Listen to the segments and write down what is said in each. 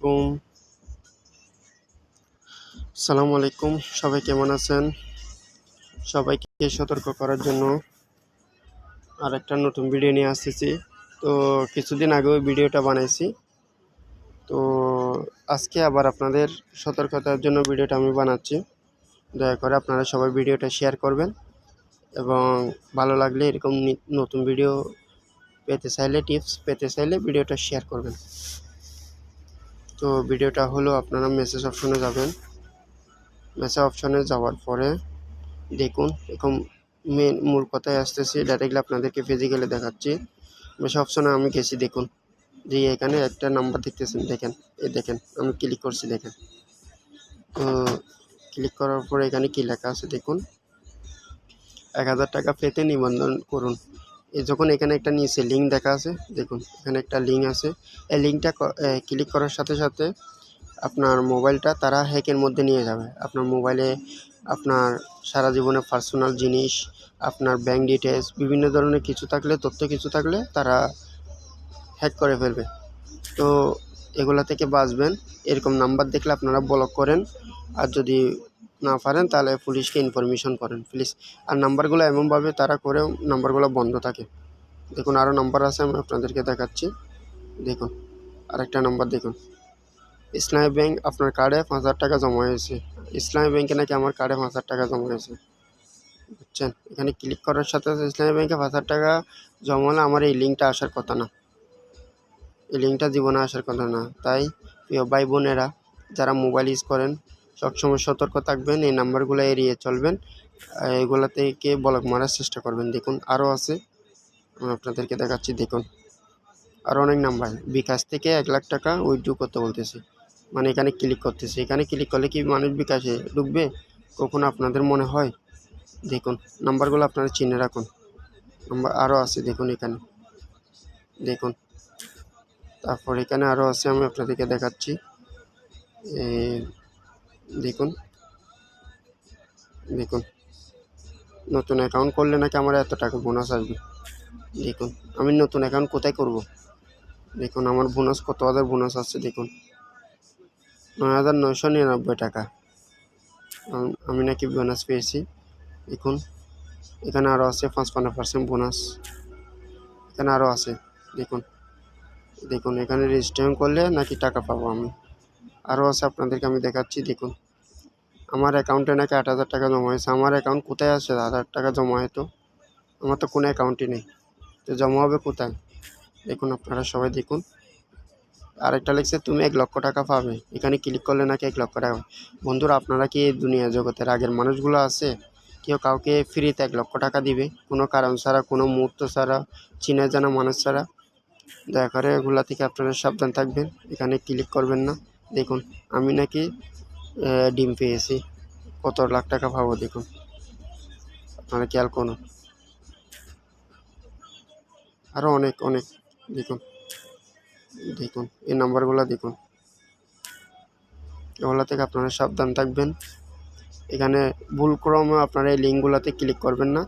আলাইকুম। সালাম আলাইকুম, সবাই কেমন আছেন? সবাইকে সতর্ক করার জন্য আর একটা নতুন ভিডিও নিয়ে আসতেছি। তো কিছুদিন আগেও ভিডিওটা বানাইছি। তো আজকে আবার আপনাদের সতর্কতার জন্য ভিডিওটা আমি বানাচ্ছি। দয়া করে আপনারা সবাই ভিডিওটা শেয়ার করবেন এবং ভালো লাগলে এরকম নতুন ভিডিও পেতে চাইলে, টিপস পেতে চাইলে ভিডিওটা শেয়ার করবেন। তো ভিডিওটা হলো আপনারা মেসেজ অপশনে যাবেন। মেসেজ অপশনে যাওয়ার পরে দেখুন, এরকম মেন মূল কথায় আসতেছি ডাইরেক্টলি আপনাদেরকে ফিজিক্যালি দেখাচ্ছি। মেসেজ অপশনে আমি গেছি, দেখুন। যে এখানে একটা নাম্বার দেখতেছেন, দেখেন, এই দেখেন, আমি ক্লিক করছি, দেখেন। তো ক্লিক করার পরে এখানে কি লেখা আছে, দেখুন। এক হাজার টাকা পেতে নিবন্ধন করুন। যখন এখানে একটা নিচে লিঙ্ক দেখা আছে, দেখুন, এখানে একটা লিঙ্ক আছে। এই লিঙ্কটা ক্লিক করার সাথে সাথে আপনার মোবাইলটা তারা হ্যাকের মধ্যে নিয়ে যাবে। আপনার মোবাইলে আপনার সারা জীবনে পার্সোনাল জিনিস, আপনার ব্যাংক ডিটেলস বিভিন্ন ধরনের কিছু থাকলে, তথ্য কিছু থাকলে তারা হ্যাক করে ফেলবে। তো এগুলা থেকে বাঁচবেন। এরকম নাম্বার দেখলে আপনারা ব্লক করেন। আর যদি না পারেন, তাহলে পুলিশকে ইনফরমেশন করেন। প্লিজ আর নাম্বারগুলো এমনভাবে তারা করেও নাম্বারগুলো বন্ধ থাকে। দেখুন আরও নাম্বার আছে, আমি আপনাদেরকে দেখাচ্ছি। দেখুন, আরেকটা নাম্বার দেখুন। ইসলামী ব্যাংক আপনার কার্ডে পাঁচ হাজার টাকা জমা হয়েছে। ইসলামী ব্যাংকে নাকি আমার কার্ডে পাঁচ হাজার টাকা জমা হয়েছে। বুঝছেন? এখানে ক্লিক করার সাথে সাথে ইসলামী ব্যাংকে পাঁচ হাজার টাকা জমা হলে আমার এই লিঙ্কটা আসার কথা না। এই লিঙ্কটা জীবনে আসার কথা না। তাই, প্রিয় ভাই বোনেরা যারা মোবাইল ইউজ করেন সবসময় সতর্ক থাকবেন, এই নাম্বারগুলো এড়িয়ে চলবেন। আর এগুলা থেকে ব্লক মারার চেষ্টা করবেন। দেখুন আরও আছে। আমি আপনাদেরকে দেখাচ্ছি, দেখুন। আরও অনেক নাম্বার। বিকাশ থেকে এক লাখ টাকা উইথড্র করতে বলতেছে। মানে এখানে ক্লিক করতেছে। এখানে ক্লিক করলে কি মানুষ বিকাশে ঢুকবে? কখনো আপনাদের মনে হয়? দেখুন, নাম্বারগুলো আপনারা চিনে রাখুন। নাম্বার আরও আছে, দেখুন এখানে। দেখুন। তারপর এখানে আরও আছে, আমি আপনাদেরকে দেখাচ্ছি। দেখুন। দেখুন। নতুন অ্যাকাউন্ট করলে নাকি আমার এত টাকা বোনাস আসবে। দেখুন, আমি নতুন অ্যাকাউন্ট কোথায় করব? দেখুন, আমার বোনাস কত হাজার বোনাস আসছে, দেখুন। নয় হাজার নয়শো নিরানব্বই টাকা। আমি নাকি বোনাস পেয়েছি। দেখুন, এখানে আরও আছে পাঁচ পাঁচপান্ন পার্সেন্ট বোনাস এখানে আরও আছে, দেখুন। দেখুন, এখানে রেজিস্ট্রেশন করলে নাকি টাকা পাবো আমি। আরও আছে আপনাদেরকে আমি দেখাচ্ছি, দেখুন। আমার অ্যাকাউন্টে নাকি আট হাজার টাকা জমা হয়েছে। আমার অ্যাকাউন্ট কোথায় আছে? হাজার টাকা জমা হয়তো আমার তো কোনো অ্যাকাউন্টই নেই। তো জমা হবে কোথায়? দেখুন আপনারা সবাই দেখুন। আরেকটা লিখছে, তুমি এক লক্ষ টাকা পাবে। এখানে ক্লিক করলে নাকি এক লক্ষ টাকা বন্ধুরা, আপনারা কি এই দুনিয়া জগতের আগের মানুষগুলো আছে? কেউ কাউকে ফ্রিতে এক লক্ষ টাকা দিবে? কোনো কারণ ছাড়া, কোনো মুহূর্ত ছাড়া, চিনা জানা মানুষ ছাড়া? দয়া করে এগুলা থেকে আপনারা সাবধান থাকবেন। এখানে ক্লিক করবেন না। দেখুন, আমি নাকি ডিম পেয়েছি। কত লাখ টাকা পাবো দেখুন। আপনারা খেয়াল করুন। আরও অনেক অনেক, দেখুন। দেখুন, এই নাম্বারগুলো দেখুন। এগুলো থেকে আপনারা সাবধান থাকবেন। এখানে ভুল ক্রমে আপনারা এই লিঙ্কগুলোতে ক্লিক করবেন না।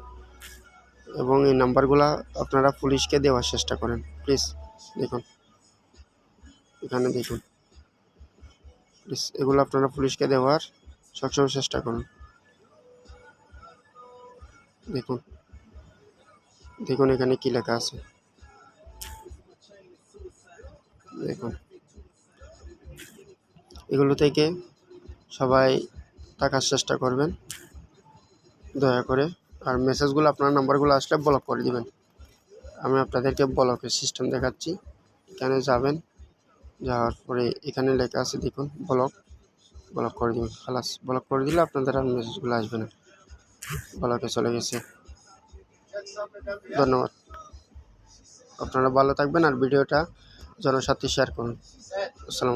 এবং এই নাম্বারগুলো আপনারা পুলিশকে দেওয়ার চেষ্টা করেন। প্লিজ, দেখুন। এখানে দেখুন। এগুলো আপনারা পুলিশকে দেওয়ার সবসময় চেষ্টা করুন। দেখুন। দেখুন এখানে কি লেখা আছে। দেখুন। এগুলো থেকে সবাই থাকার চেষ্টা করবেন। দয়া করে। আর মেসেজগুলো আপনার নাম্বারগুলো আসলে ব্লক করে দিবেন। আমি আপনাদেরকে ব্লকের সিস্টেম দেখাচ্ছি। এখানে যাবেন। যাওয়ার পরে এখানে লেখা আছে, দেখুন ব্লক ব্লক করে দিন খালাস ব্লক করে দিলে আপনাদের আর মেসেজগুলো আসবে না। ব্লকে চলে গেছে। ধন্যবাদ। আপনারা ভালো থাকবেন আর ভিডিওটা জনসাথে শেয়ার করুন। আসসালাম